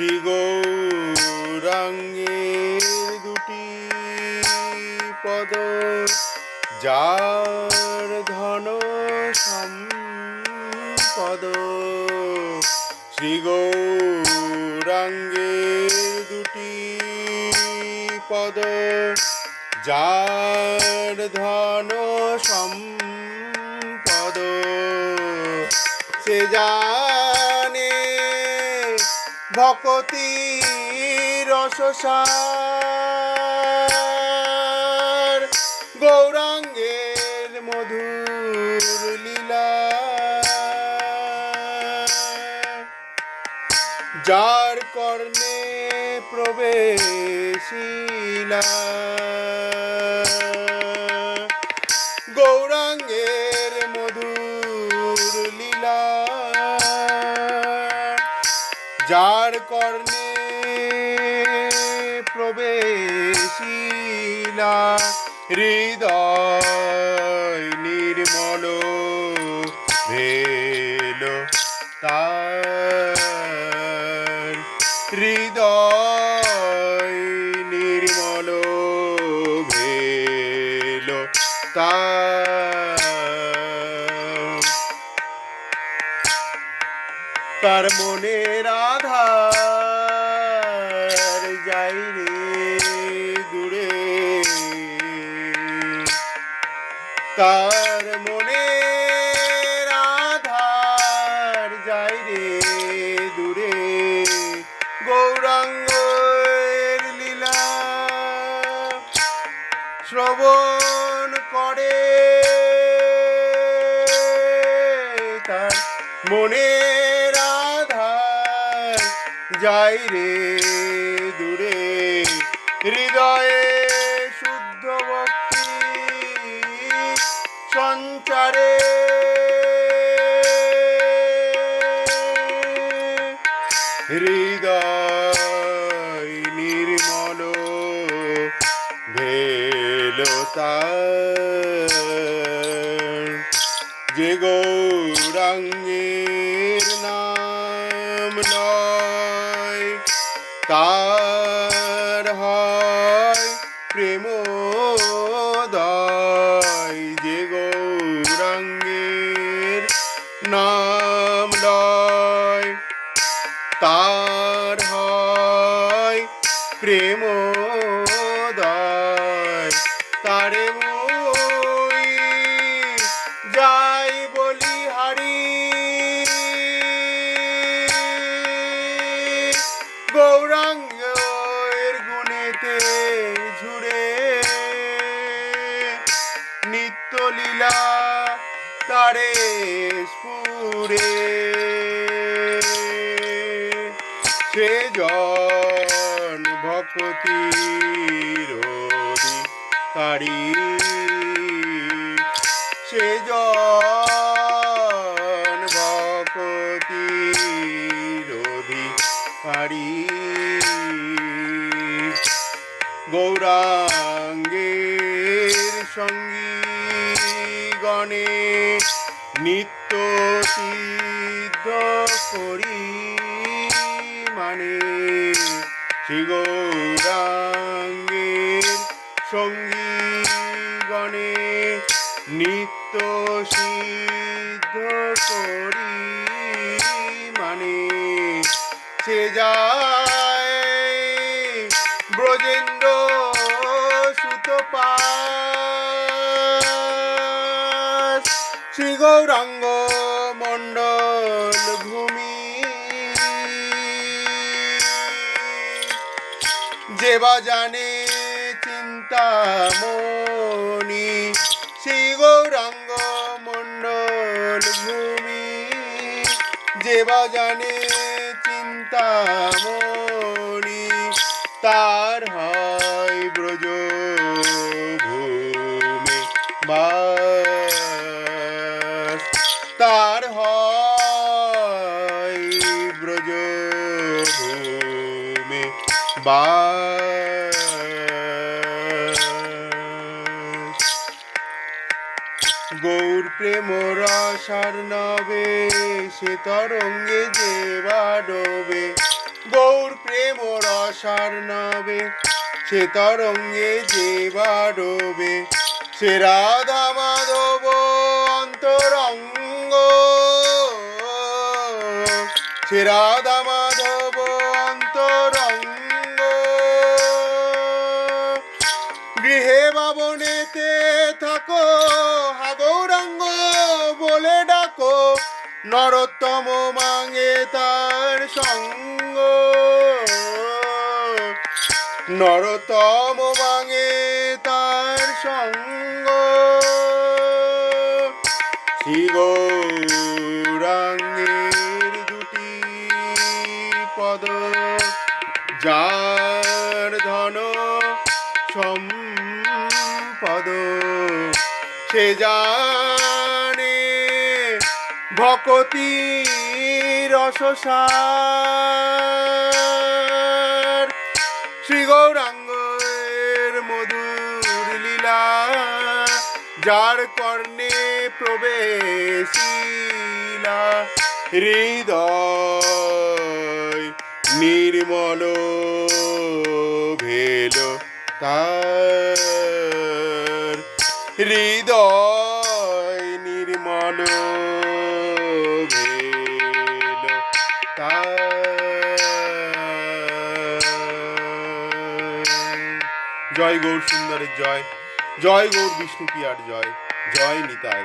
শ্রী গৌরাঙ্গের দুটি পদ, যার ধন সম্পদ। শ্রী গৌরাঙ্গের দুটি পদ, যার ধন সম্পদ। সে জানে ভকতি রসসার গৌরাঙ্গের মধুর লীলা। যার কর্ণে প্রবেশিলা। যার কর্ণে প্রবেশিলা হৃদয় নির্মল ভেল তার। হৃদয় নির্মল ভেল তার। তার মনের আধার যাই রে দূরে। তার মনের আধার যাই রে দূরে। গৌরাঙ্গের লীলা শ্রবণ করে। তার আধার যাই রে দূরে। হৃদয়ে শুদ্ধ ভক্তি সঞ্চারে। হৃদয় নির্মল ভেল তার যে গৌরাঙ্গের তার হয় প্রেমোদয় যে গৌরাঙ্গের নাম লয়। তার হয় প্রেমোদয় লীলা তারে স্ফুরে। সে জন ভকতির অধিকারী সে জন ভকতির অধিকারী গৌরাঙ্গের সঙ্গী গণে নিত্য সিদ্ধ করি মানে শ্রী গৌরাঙ্গের সঙ্গী গণে নিত্য সিদ্ধ করি মানে সে যায় যে বা জানে চিন্তামণি শ্রী গৌরাঙ্গ মণ্ডল ভূমি। যে বা জানে চিন্তামণি তার হয় ব্রজ ভূমি বাস গৌর প্রেম রসার নবে, সে তরঙ্গে যে বাডবে গৌর প্রেম রসার নবে, সে তরঙ্গে যে বাড়বে সে রাধা মাধব অন্তরঙ্গ, সে রাধা মাধব নরোত্তম মাঙে তার সঙ্গ। নরোত্তম মাঙে তার সঙ্গ। গৌরাঙ্গের দুটি পদ, যার ধন সম্পদ, সে জানে ভকতি রসসার শ্রী গৌরাঙ্গের মধুর লীলা যার কর্ণে প্রবেশিলা হৃদয় নির্মল ভেল তার। হৃদয় জয় গৌর সুন্দরের জয় জয় গৌর বিষ্ণু পিয়ার জয় জয় নিতাই।